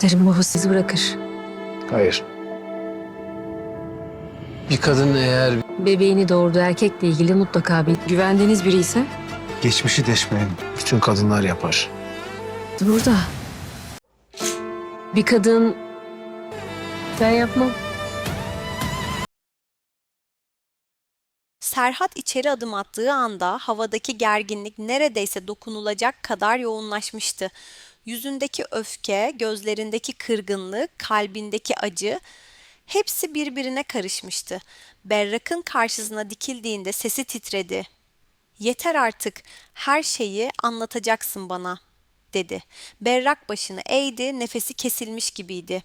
Kaderin babası sizi bırakır. Hayır. Bir kadın eğer Bebeğini doğurduğu erkekle ilgili mutlaka bir güvendiğiniz biri ise geçmişi deşmeyin, bütün kadınlar yapar. burada. Bir kadın ben yapmam. Serhat içeri adım attığı anda havadaki gerginlik neredeyse dokunulacak kadar yoğunlaşmıştı. Yüzündeki öfke, gözlerindeki kırgınlık, kalbindeki acı hepsi birbirine karışmıştı. Berrak'ın karşısına dikildiğinde sesi titredi. Yeter artık, her şeyi anlatacaksın bana, dedi. Berrak başını eğdi, nefesi kesilmiş gibiydi.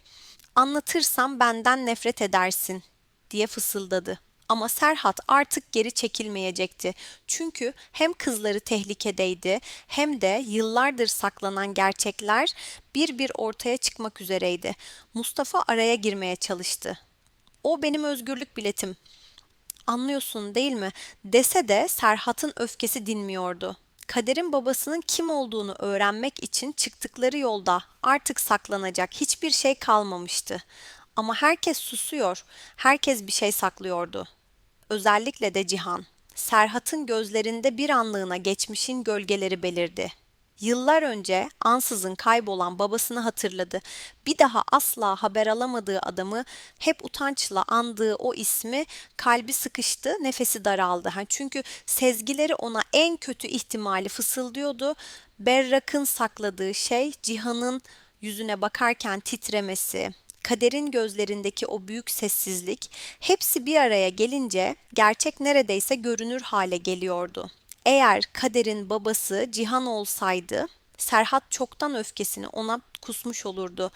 Anlatırsam benden nefret edersin, diye fısıldadı. Ama Serhat artık geri çekilmeyecekti. Çünkü hem kızları tehlikedeydi hem de yıllardır saklanan gerçekler bir bir ortaya çıkmak üzereydi. Mustafa araya girmeye çalıştı. O benim özgürlük biletim. Anlıyorsun değil mi? Dese de Serhat'ın öfkesi dinmiyordu. Kader'in babasının kim olduğunu öğrenmek için çıktıkları yolda artık saklanacak hiçbir şey kalmamıştı. Ama herkes susuyor, herkes bir şey saklıyordu. Özellikle de Cihan. Serhat'ın gözlerinde bir anlığına geçmişin gölgeleri belirdi. Yıllar önce ansızın kaybolan babasını hatırladı. Bir daha asla haber alamadığı adamı hep utançla andığı o ismi kalbi sıkıştı, nefesi daraldı. Çünkü sezgileri ona en kötü ihtimali fısıldıyordu. Berrak'ın sakladığı şey Cihan'ın yüzüne bakarken titremesi, kaderin gözlerindeki o büyük sessizlik, hepsi bir araya gelince gerçek neredeyse görünür hale geliyordu. Eğer kaderin babası Cihan olsaydı, Serhat çoktan öfkesini ona kusmuş olurdu.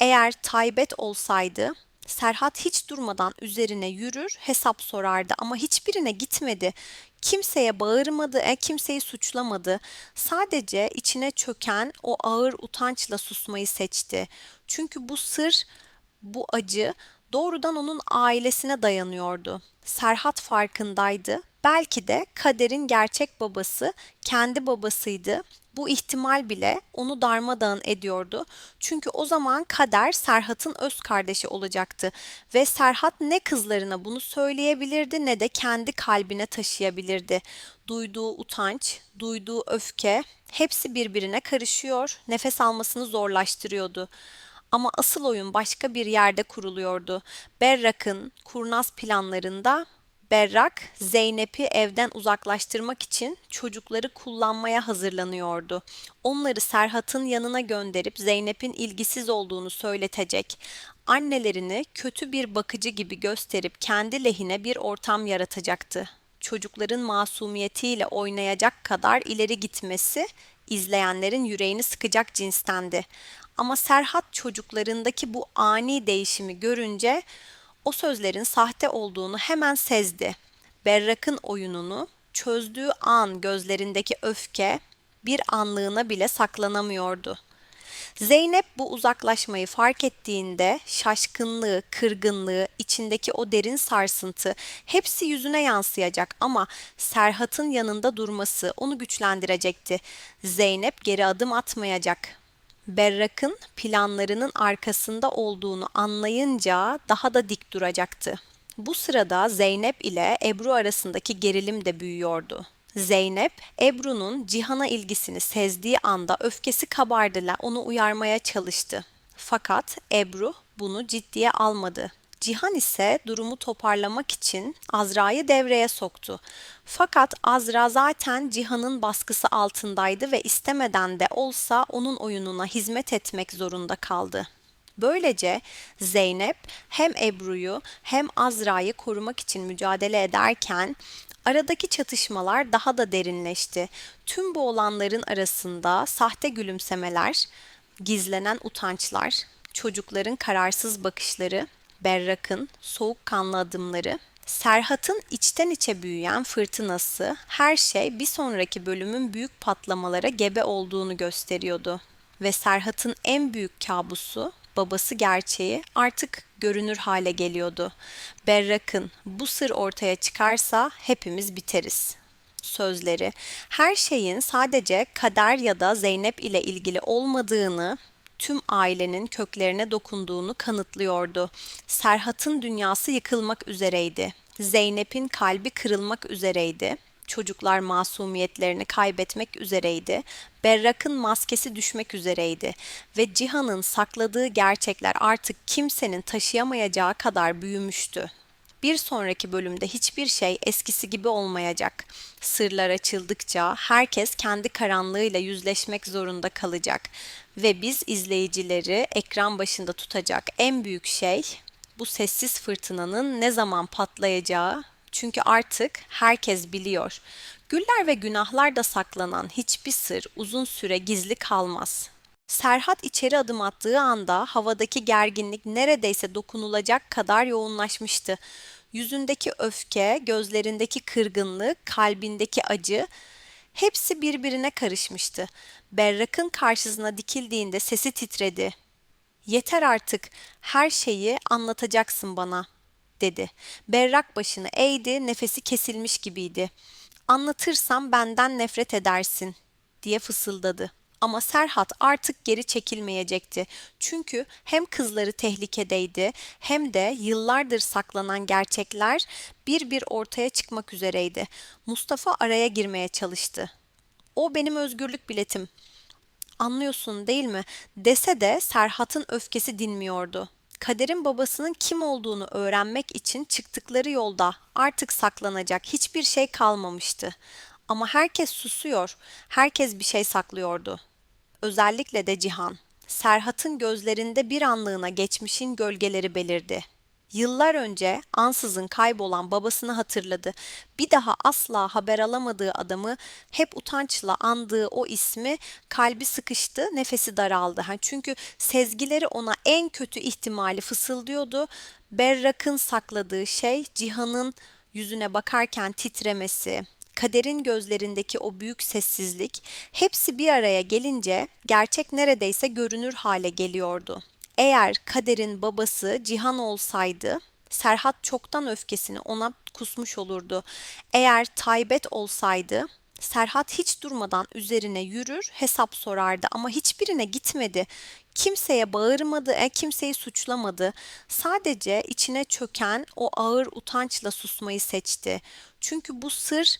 Eğer Taybet olsaydı, Serhat hiç durmadan üzerine yürür, hesap sorardı ama hiçbirine gitmedi. Kimseye bağırmadı, e, kimseyi suçlamadı. Sadece içine çöken o ağır utançla susmayı seçti. Çünkü bu sır, bu acı doğrudan onun ailesine dayanıyordu. Serhat farkındaydı. Belki de Kader'in gerçek babası kendi babasıydı. Bu ihtimal bile onu darmadağın ediyordu. Çünkü o zaman Kader Serhat'ın öz kardeşi olacaktı ve Serhat ne kızlarına bunu söyleyebilirdi ne de kendi kalbine taşıyabilirdi. Duyduğu utanç, duyduğu öfke hepsi birbirine karışıyor, nefes almasını zorlaştırıyordu. Ama asıl oyun başka bir yerde kuruluyordu. Berrak'ın kurnaz planlarında Berrak, Zeynep'i evden uzaklaştırmak için çocukları kullanmaya hazırlanıyordu. Onları Serhat'ın yanına gönderip Zeynep'in ilgisiz olduğunu söyletecek. Annelerini kötü bir bakıcı gibi gösterip kendi lehine bir ortam yaratacaktı. Çocukların masumiyetiyle oynayacak kadar ileri gitmesi izleyenlerin yüreğini sıkacak cinstendi. Ama Serhat çocuklarındaki bu ani değişimi görünce o sözlerin sahte olduğunu hemen sezdi. Berrak'ın oyununu çözdüğü an gözlerindeki öfke bir anlığına bile saklanamıyordu. Zeynep bu uzaklaşmayı fark ettiğinde şaşkınlığı, kırgınlığı, içindeki o derin sarsıntı hepsi yüzüne yansıyacak ama Serhat'ın yanında durması onu güçlendirecekti. Zeynep geri adım atmayacak. Berrak'ın planlarının arkasında olduğunu anlayınca daha da dik duracaktı. Bu sırada Zeynep ile Ebru arasındaki gerilim de büyüyordu. Zeynep, Ebru'nun Cihan'a ilgisini sezdiği anda öfkesi kabardı onu uyarmaya çalıştı. Fakat Ebru bunu ciddiye almadı. Cihan ise durumu toparlamak için Azra'yı devreye soktu. Fakat Azra zaten Cihan'ın baskısı altındaydı ve istemeden de olsa onun oyununa hizmet etmek zorunda kaldı. Böylece Zeynep hem Ebru'yu hem Azra'yı korumak için mücadele ederken aradaki çatışmalar daha da derinleşti. Tüm bu olanların arasında sahte gülümsemeler, gizlenen utançlar, çocukların kararsız bakışları, Berrak'ın soğukkanlı adımları, Serhat'ın içten içe büyüyen fırtınası, her şey bir sonraki bölümün büyük patlamalara gebe olduğunu gösteriyordu. Ve Serhat'ın en büyük kabusu, babası gerçeği artık görünür hale geliyordu. Berrak'ın bu sır ortaya çıkarsa hepimiz biteriz sözleri her şeyin sadece Kader ya da Zeynep ile ilgili olmadığını tüm ailenin köklerine dokunduğunu kanıtlıyordu. Serhat'ın dünyası yıkılmak üzereydi. Zeynep'in kalbi kırılmak üzereydi. Çocuklar masumiyetlerini kaybetmek üzereydi. Berrak'ın maskesi düşmek üzereydi ve Cihan'ın sakladığı gerçekler artık kimsenin taşıyamayacağı kadar büyümüştü. Bir sonraki bölümde hiçbir şey eskisi gibi olmayacak. Sırlar açıldıkça herkes kendi karanlığıyla yüzleşmek zorunda kalacak ve biz izleyicileri ekran başında tutacak en büyük şey bu sessiz fırtınanın ne zaman patlayacağı. Çünkü artık herkes biliyor. Güller ve günahlarda saklanan hiçbir sır uzun süre gizli kalmaz. Serhat içeri adım attığı anda havadaki gerginlik neredeyse dokunulacak kadar yoğunlaşmıştı. Yüzündeki öfke, gözlerindeki kırgınlık, kalbindeki acı hepsi birbirine karışmıştı. Berrak'ın karşısına dikildiğinde sesi titredi. Yeter artık, her şeyi anlatacaksın bana, dedi. Berrak başını eğdi, nefesi kesilmiş gibiydi. Anlatırsam benden nefret edersin, diye fısıldadı. Ama Serhat artık geri çekilmeyecekti. Çünkü hem kızları tehlikedeydi hem de yıllardır saklanan gerçekler bir bir ortaya çıkmak üzereydi. Mustafa araya girmeye çalıştı. O benim özgürlük biletim. Anlıyorsun değil mi? Dese de Serhat'ın öfkesi dinmiyordu. Kader'in babasının kim olduğunu öğrenmek için çıktıkları yolda artık saklanacak hiçbir şey kalmamıştı. Ama herkes susuyor, herkes bir şey saklıyordu. Özellikle de Cihan. Serhat'ın gözlerinde bir anlığına geçmişin gölgeleri belirdi. Yıllar önce ansızın kaybolan babasını hatırladı. Bir daha asla haber alamadığı adamı hep utançla andığı o ismi kalbi sıkıştı, nefesi daraldı. Çünkü sezgileri ona en kötü ihtimali fısıldıyordu. Berrak'ın sakladığı şey Cihan'ın yüzüne bakarken titremesi, kaderin gözlerindeki o büyük sessizlik hepsi bir araya gelince gerçek neredeyse görünür hale geliyordu. Eğer kaderin babası Cihan olsaydı Serhat çoktan öfkesini ona kusmuş olurdu. Eğer Taybet olsaydı Serhat hiç durmadan üzerine yürür, hesap sorardı ama hiçbirine gitmedi. Kimseye bağırmadı, e, kimseyi suçlamadı. Sadece içine çöken o ağır utançla susmayı seçti. Çünkü bu sır,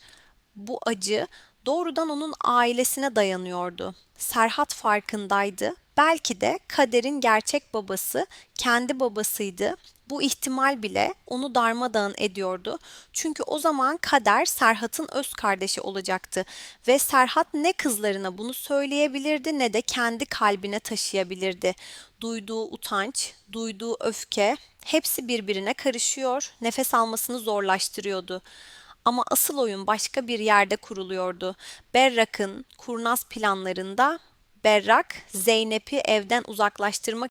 bu acı doğrudan onun ailesine dayanıyordu. Serhat farkındaydı. Belki de kaderin gerçek babası kendi babasıydı. Bu ihtimal bile onu darmadağın ediyordu. Çünkü o zaman Kader Serhat'ın öz kardeşi olacaktı ve Serhat ne kızlarına bunu söyleyebilirdi ne de kendi kalbine taşıyabilirdi. Duyduğu utanç, duyduğu öfke hepsi birbirine karışıyor, nefes almasını zorlaştırıyordu. Ama asıl oyun başka bir yerde kuruluyordu. Berrak'ın kurnaz planlarında Berrak Zeynep'i evden uzaklaştırmak